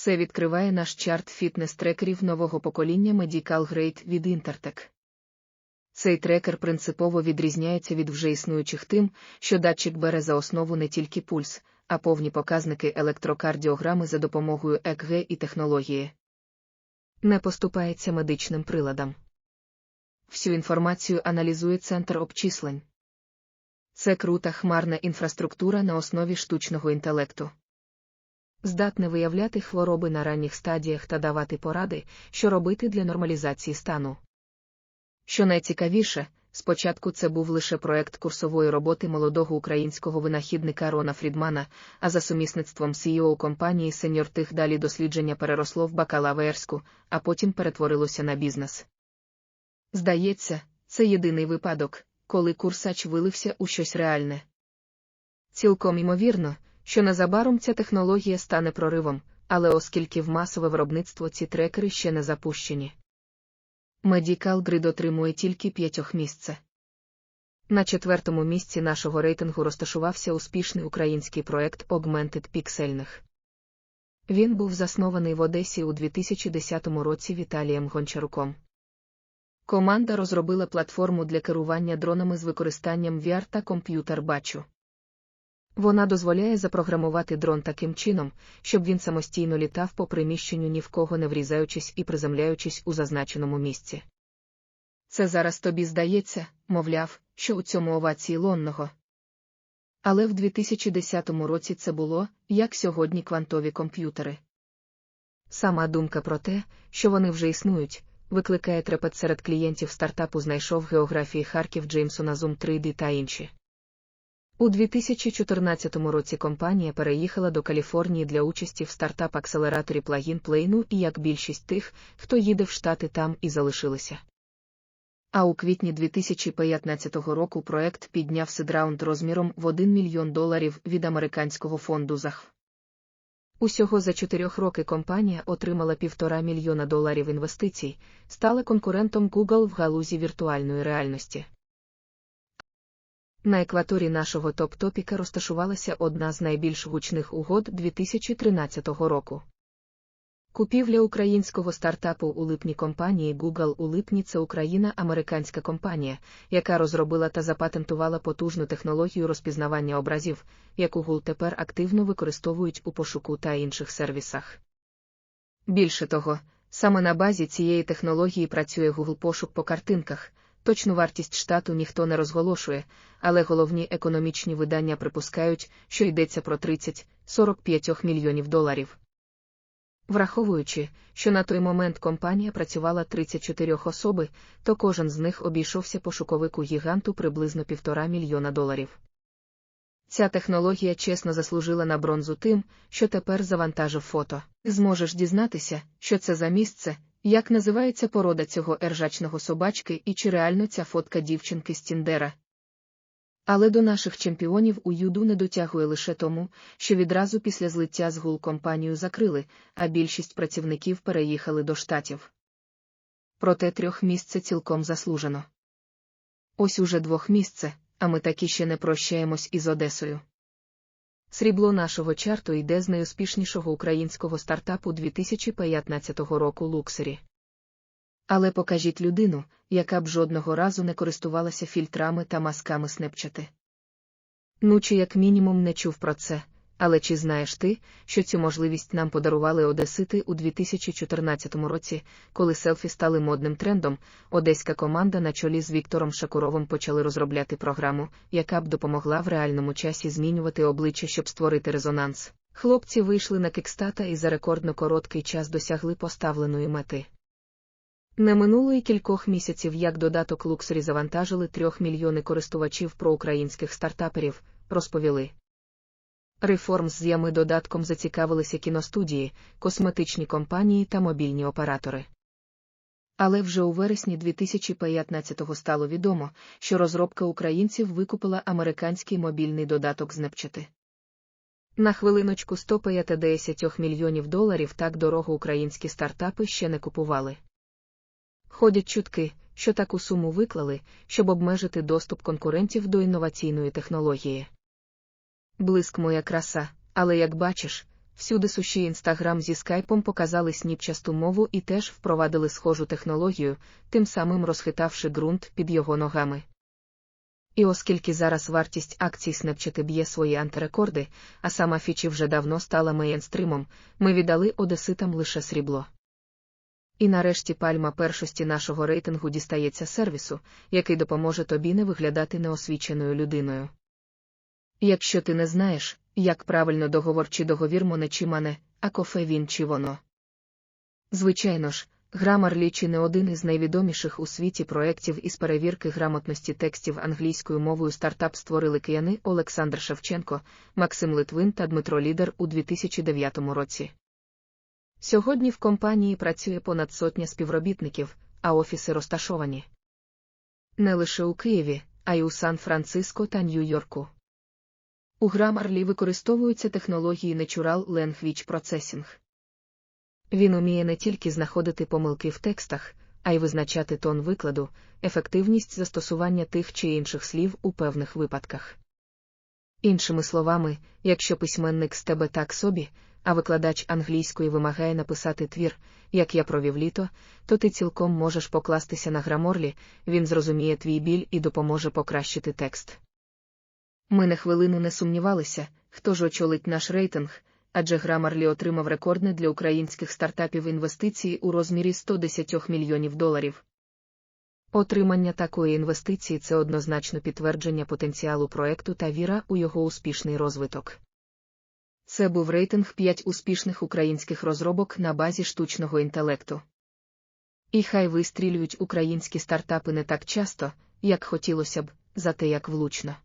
Все відкриває наш чарт фітнес-трекерів нового покоління Medical Grade від Intertech. Цей трекер принципово відрізняється від вже існуючих тим, що датчик бере за основу не тільки пульс, а повні показники електрокардіограми за допомогою ЕКГ і технології. Не поступається медичним приладам. Всю інформацію аналізує центр обчислень. Це крута хмарна інфраструктура на основі штучного інтелекту. Здатне виявляти хвороби на ранніх стадіях та давати поради, що робити для нормалізації стану. Що найцікавіше, спочатку це був лише проект курсової роботи молодого українського винахідника Рона Фрідмана, а за сумісництвом CEO компанії Сеньортих далі дослідження переросло в бакалаврську, а потім перетворилося на бізнес. Здається, це єдиний випадок, коли курсач вилився у щось реальне. Цілком імовірно, що незабаром ця технологія стане проривом, але оскільки в масове виробництво ці трекери ще не запущені. Medical Grid отримує тільки п'ятьох місце. На четвертому місці нашого рейтингу розташувався успішний український проект Augmented Pixelних. Він був заснований в Одесі у 2010 році Віталієм Гончаруком. Команда розробила платформу для керування дронами з використанням VR та комп'ютер бачу. Вона дозволяє запрограмувати дрон таким чином, щоб він самостійно літав по приміщенню ні в кого не врізаючись і приземляючись у зазначеному місці. Це зараз тобі здається, мовляв, що у цьому овації лонного. Але в 2010 році це було, як сьогодні квантові комп'ютери. Сама думка про те, що вони вже існують, викликає трепет серед клієнтів стартапу знайшов географії Харків Джеймсона Zoom 3D та інші. У 2014 році компанія переїхала до Каліфорнії для участі в стартап-акселераторі плагін Плейну і як більшість тих, хто їде в Штати там і залишилися. А у квітні 2015 року проект підняв сидраунд розміром в 1 мільйон доларів від американського фонду ЗАХ. Усього за чотирьох роки компанія отримала півтора мільйона доларів інвестицій, стала конкурентом Google в галузі віртуальної реальності. На екваторі нашого топ-топіка розташувалася одна з найбільш гучних угод 2013 року. Купівля українського стартапу у липні компанії Google у липні це Україна американська компанія, яка розробила та запатентувала потужну технологію розпізнавання образів, яку Google тепер активно використовують у пошуку та інших сервісах. Більше того, саме на базі цієї технології працює Google пошук по картинках. Точну вартість штату ніхто не розголошує, але головні економічні видання припускають, що йдеться про 30-45 мільйонів доларів. Враховуючи, що на той момент компанія працювала 34 особи, то кожен з них обійшовся пошуковику гіганту приблизно півтора мільйона доларів. Ця технологія чесно заслужила на бронзу тим, що тепер завантажив фото. Зможеш дізнатися, що це за місце, як називається порода цього ержачного собачки і чи реально ця фотка дівчинки з Тіндера? Але до наших чемпіонів у юду не дотягує лише тому, що відразу після злиття з гул компанію закрили, а більшість працівників переїхали до штатів. Проте трьох місце цілком заслужено. Ось уже двох місце, а ми таки ще не прощаємось із Одесою. Срібло нашого чарту йде з найуспішнішого українського стартапу 2015 року Луксері. Але покажіть людину, яка б жодного разу не користувалася фільтрами та масками снепчати. Ну чи як мінімум не чув про це, але чи знаєш ти, що цю можливість нам подарували Одесити у 2014 році, коли селфі стали модним трендом, одеська команда на чолі з Віктором Шакуровим почали розробляти програму, яка б допомогла в реальному часі змінювати обличчя, щоб створити резонанс. Хлопці вийшли на кікстата і за рекордно короткий час досягли поставленої мети. Не минуло й кількох місяців, як додаток Луксері завантажили трьох мільйони користувачів проукраїнських стартаперів, розповіли. Реформ з ями додатком зацікавилися кіностудії, косметичні компанії та мобільні оператори. Але вже у вересні 2015-го стало відомо, що розробка українців викупила американський мобільний додаток Snapchat. На хвилиночку 150 мільйонів доларів так дорого українські стартапи ще не купували. Ходять чутки, що таку суму виклали, щоб обмежити доступ конкурентів до інноваційної технології. Блиск моя краса, але як бачиш, Всюди суші інстаграм зі скайпом показали сніпчасту мову і теж впровадили схожу технологію, тим самим розхитавши ґрунт під його ногами. І оскільки зараз вартість акцій Snapchat б'є свої антирекорди, а сама фічі вже давно стала мейнстримом, ми віддали одеситам лише срібло. І нарешті пальма першості нашого рейтингу дістається сервісу, який допоможе тобі не виглядати неосвіченою людиною. Якщо ти не знаєш, як правильно договор чи договір моне чи мане, а кофе він чи воно. Звичайно ж, Grammarly чи не один із найвідоміших у світі проєктів із перевірки грамотності текстів англійською мовою стартап створили кияни Олександр Шевченко, Максим Литвин та Дмитро Лідер у 2009 році. Сьогодні в компанії працює понад сотня співробітників, а офіси розташовані не лише у Києві, а й у Сан-Франциско та Нью-Йорку. У Grammarly використовуються технології Natural Language Processing. Він уміє не тільки знаходити помилки в текстах, а й визначати тон викладу, ефективність застосування тих чи інших слів у певних випадках. Іншими словами, якщо письменник з тебе так собі, а викладач англійської вимагає написати твір, як я провів літо, то ти цілком можеш покластися на граморлі, він зрозуміє твій біль і допоможе покращити текст. Ми на хвилину не сумнівалися, хто ж очолить наш рейтинг, адже Grammarly отримав рекордне для українських стартапів інвестиції у розмірі 110 мільйонів доларів. Отримання такої інвестиції це однозначно підтвердження потенціалу проекту та віра у його успішний розвиток. Це був рейтинг 5 успішних українських розробок на базі штучного інтелекту. І хай вистрілюють українські стартапи не так часто, як хотілося б, зате як влучно.